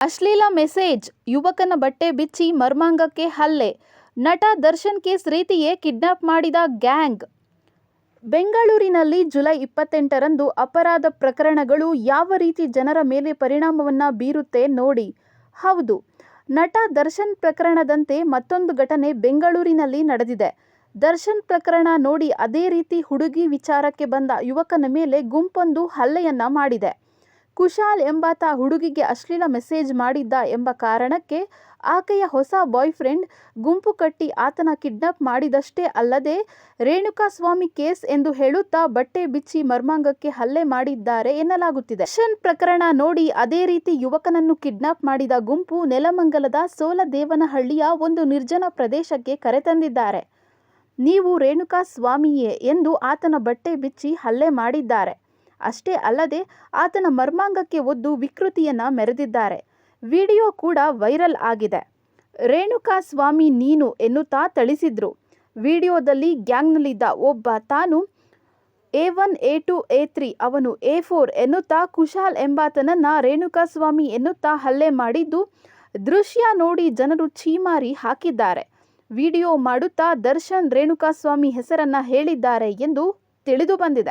ಅಶ್ಲೀಲ ಮೆಸೇಜ್, ಯುವಕನ ಬಟ್ಟೆ ಬಿಚ್ಚಿ ಮರ್ಮಾಂಗಕ್ಕೆ ಹಲ್ಲೆ, ನಟ ದರ್ಶನ್ ಕೇಸ್ ರೀತಿಯೇ ಕಿಡ್ನಾಪ್ ಮಾಡಿದ ಗ್ಯಾಂಗ್. ಬೆಂಗಳೂರಿನಲ್ಲಿ ಜುಲೈ ಇಪ್ಪತ್ತೆಂಟರಂದು ಅಪರಾಧ ಪ್ರಕರಣಗಳು ಯಾವ ರೀತಿ ಜನರ ಮೇಲೆ ಪರಿಣಾಮವನ್ನು ಬೀರುತ್ತೆ ನೋಡಿ. ಹೌದು, ನಟ ದರ್ಶನ್ ಪ್ರಕರಣದಂತೆ ಮತ್ತೊಂದು ಘಟನೆ ಬೆಂಗಳೂರಿನಲ್ಲಿ ನಡೆದಿದೆ. ದರ್ಶನ್ ಪ್ರಕರಣ ನೋಡಿ ಅದೇ ರೀತಿ ಹುಡುಗಿ ವಿಚಾರಕ್ಕೆ ಬಂದ ಯುವಕನ ಮೇಲೆ ಗುಂಪೊಂದು ಹಲ್ಲೆಯನ್ನ ಮಾಡಿದೆ. ಕುಶಾಲ್ ಎಂಬಾತ ಹುಡುಗಿಗೆ ಅಶ್ಲೀಲ ಮೆಸೇಜ್ ಮಾಡಿದ್ದ ಎಂಬ ಕಾರಣಕ್ಕೆ ಆಕೆಯ ಹೊಸ ಬಾಯ್ಫ್ರೆಂಡ್ ಗುಂಪು ಕಟ್ಟಿ ಆತನ ಕಿಡ್ನಾಪ್ ಮಾಡಿದಷ್ಟೇ ಅಲ್ಲದೆ ರೇಣುಕಾಸ್ವಾಮಿ ಕೇಸ್ ಎಂದು ಹೇಳುತ್ತಾ ಬಟ್ಟೆ ಬಿಚ್ಚಿ ಮರ್ಮಾಂಗಕ್ಕೆ ಹಲ್ಲೆ ಮಾಡಿದ್ದಾರೆ ಎನ್ನಲಾಗುತ್ತಿದೆ. ಶನ್ ಪ್ರಕರಣ ನೋಡಿ ಅದೇ ರೀತಿ ಯುವಕನನ್ನು ಕಿಡ್ನಾಪ್ ಮಾಡಿದ ಗುಂಪು ನೆಲಮಂಗಲದ ಸೋಲದೇವನಹಳ್ಳಿಯ ಒಂದು ನಿರ್ಜನ ಪ್ರದೇಶಕ್ಕೆ ಕರೆತಂದಿದ್ದಾರೆ ನೀವು ರೇಣುಕಾ ಸ್ವಾಮಿಯೇ ಎಂದು ಆತನ ಬಟ್ಟೆ ಬಿಚ್ಚಿ ಹಲ್ಲೆ ಮಾಡಿದ್ದಾರೆ. ಅಷ್ಟೇ ಅಲ್ಲದೆ ಆತನ ಮರ್ಮಾಂಗಕ್ಕೆ ಒದ್ದು ವಿಕೃತಿಯನ್ನ ಮೆರೆದಿದ್ದಾರೆ. ವಿಡಿಯೋ ಕೂಡ ವೈರಲ್ ಆಗಿದೆ. ರೇಣುಕಾ ಸ್ವಾಮಿ ನೀನು ಎನ್ನುತ್ತಾ ಥಳಿಸಿದ್ರು. ವಿಡಿಯೋದಲ್ಲಿ ಗ್ಯಾಂಗ್ನಲ್ಲಿದ್ದ ಒಬ್ಬ ತಾನು A one, A two, A three ಅವನು ಎ ಫೋರ್ ಎನ್ನುತ್ತಾ ಕುಶಾಲ್ ಎಂಬಾತನನ್ನ ರೇಣುಕಾಸ್ವಾಮಿ ಎನ್ನುತ್ತಾ ಹಲ್ಲೆ ಮಾಡಿದ್ದು ದೃಶ್ಯ ನೋಡಿ ಜನರು ಛೀಮಾರಿ ಹಾಕಿದ್ದಾರೆ. ವಿಡಿಯೋ ಮಾಡುತ್ತಾ ದರ್ಶನ್ ರೇಣುಕಾಸ್ವಾಮಿ ಹೆಸರನ್ನ ಹೇಳಿದ್ದಾರೆ ಎಂದು ತಿಳಿದು ಬಂದಿದೆ.